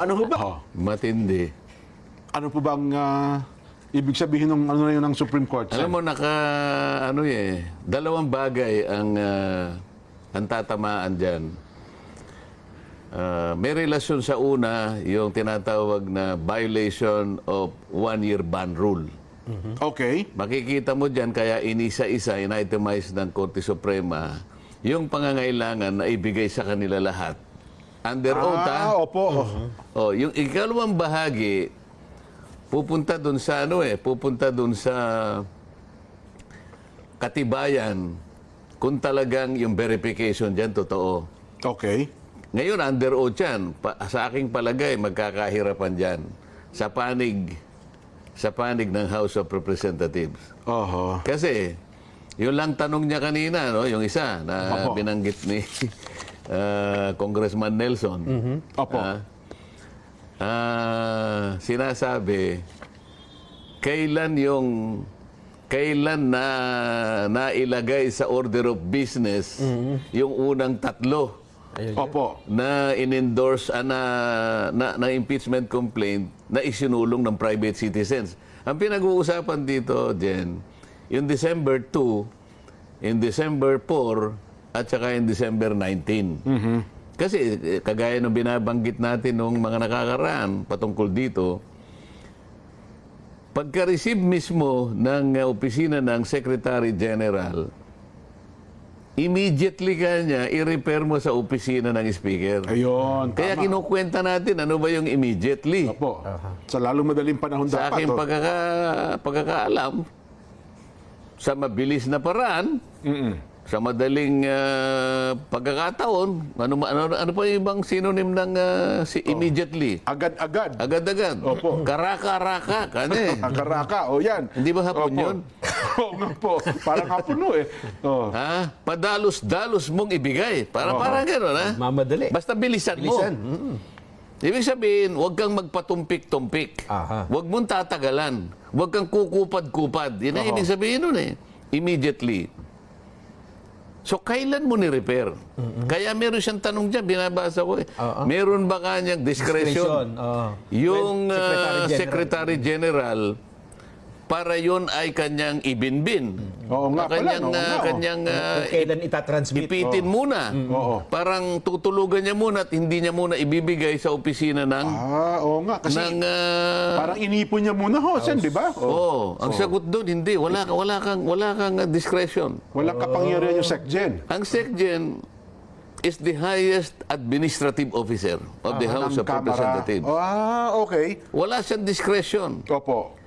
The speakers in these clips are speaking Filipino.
Ano ho ba? Oh, Matindi. ano po bang ah, ibig sabihin ng ano na yun ng Supreme Court? Alam mo, naka, ano eh, dalawang bagay ang, ah, ang tatamaan dyan. Ah, may relasyon sa una, yung tinatawag na violation of one-year ban rule. Okay. Makikita mo dyan, kaya inisa-isa, in-itemize ng Korte Suprema, yung pangangailangan na ibigay sa kanila lahat. Under oath, Ah, ah. opo. Oh, yung ikalawang bahagi, pupunta dun sa ano eh, pupunta dun sa katibayan kung talagang yung verification dyan totoo. Okay. Ngayon, under oath yan. Pa- sa aking palagay, magkakahirapan dyan. Sa panig, sa panig ng House of Representatives. Oho. Kasi, yun lang tanong niya kanina, no? yung isa na Opo. binanggit ni ah, Congressman Nelson. Opo. Ah, ah, sinasabi, kailan yung kailan na nailagay sa order of business yung unang tatlo Opo. na in-endorse ah, na, na, na impeachment complaint na isinulong ng private citizens. Ang pinag-uusapan dito, Jen, yung December 2, in December 4, at saka in December 19. Kasi eh, kagaya ng binabanggit natin nung mga nakakaraan patungkol dito, pagka-receive mismo ng uh, opisina ng Secretary General, immediately ka niya i-repair mo sa opisina ng Speaker. Ayun. Kaya tama. kinukwenta natin ano ba yung immediately. Opo. Sa lalong madaling panahon Sa dapat. aking oh. pagkaka, pagkakaalam, sa mabilis na paraan, sa madaling ah, pagkakataon, ano, ano, ano pa yung ibang synonym ng ah, si immediately? Agad-agad. Agad-agad. Opo. Karaka-raka. Kanya eh. Akaraka. O yan. Hindi ba hapon Opo. yun? Oo nga po. Parang hapon no eh. Oh. Ha? Padalos-dalos mong ibigay. Para, parang gano'n, ha? Mamadali. Basta bilisan, Bilisan. mo. Ibig sabihin, huwag kang magpatumpik-tumpik. Aha. Huwag mong tatagalan. Huwag kang kukupad-kupad. Yan ang ibig sabihin nun eh. Immediately. So, kailan mo ni-repair? Kaya meron siyang tanong dyan, binabasa ko eh. Oo. Meron ba kanyang discretion? oo. Yung Well, ah, Secretary General. Secretary General, para yon ay kanyang ibinbin. Oo nga pala, kanyang, oo ah, nga, oh. kanyang Kung kailan itatransmit. ipitin muna. Oo. Parang tutulugan niya muna at hindi niya muna ibibigay sa opisina ng Ah, oo nga. Kasi ng ah, parang inipon niya muna ho, Sen, di ba? Oh. oh, ang sagot doon hindi wala wala kang wala kang ah, discretion. Walang kapangyarihan yung SecGen. Ang SecGen is the highest administrative officer of the Ah, House ng of. Representatives. Ah, okay. Wala siyang discretion. Opo.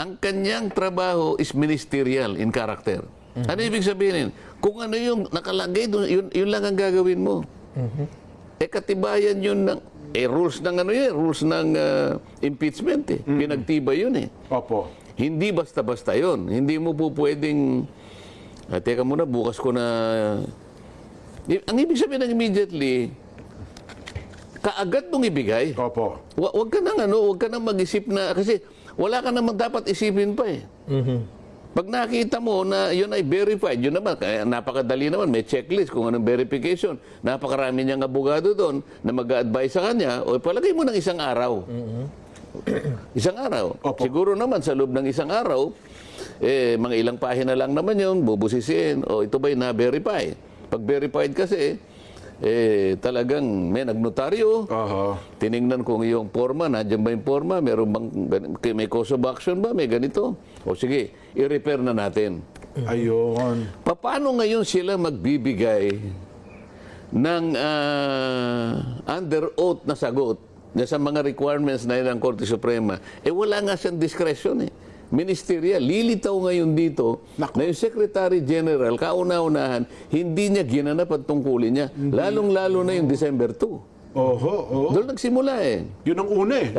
Ang kanyang trabaho is ministerial in character. Ano ibig sabihin? Kung ano yung nakalagay doon, yun, yun lang ang gagawin mo. Eh katibayan yun ng eh rules ng ano yun, rules ng ah, impeachment eh. Pinagtibay yun eh. Opo. Hindi basta-basta yun. Hindi mo po pwedeng ah, teka muna, bukas ko na I- ang ibig sabihin ng immediately kaagad mong ibigay. Opo. Wa- Wag ka nang ano, wag ka nang mag-isip na kasi wala ka namang dapat isipin pa eh. Pag nakita mo na yun ay verified, yun naman, kaya napakadali naman, may checklist kung anong verification. Napakarami niyang abogado doon na mag-advise sa kanya, o palagay mo ng isang araw. isang araw. Opo. Siguro naman sa loob ng isang araw, eh, mga ilang pahina lang naman yun, bubusisiin, o ito ba'y na-verify? Pag verified kasi, eh, talagang may nagnotaryo, Oho. Tiningnan kung yung forma, nandiyan ba yung forma, meron bang, may cause of action ba, may ganito. O sige, i-repair na natin. Ayun. Paano ngayon sila magbibigay ng ah, under oath na sagot na sa mga requirements na yun ng Korte Suprema? Eh wala nga siyang discretion eh. Ministerial. Lilitaw ngayon dito Nako. na yung Secretary General, kauna-unahan, hindi niya ginanap ang tungkulin niya. Lalong-lalo na yung December 2. Oho, oho. Doon nagsimula eh. Yun ang una eh.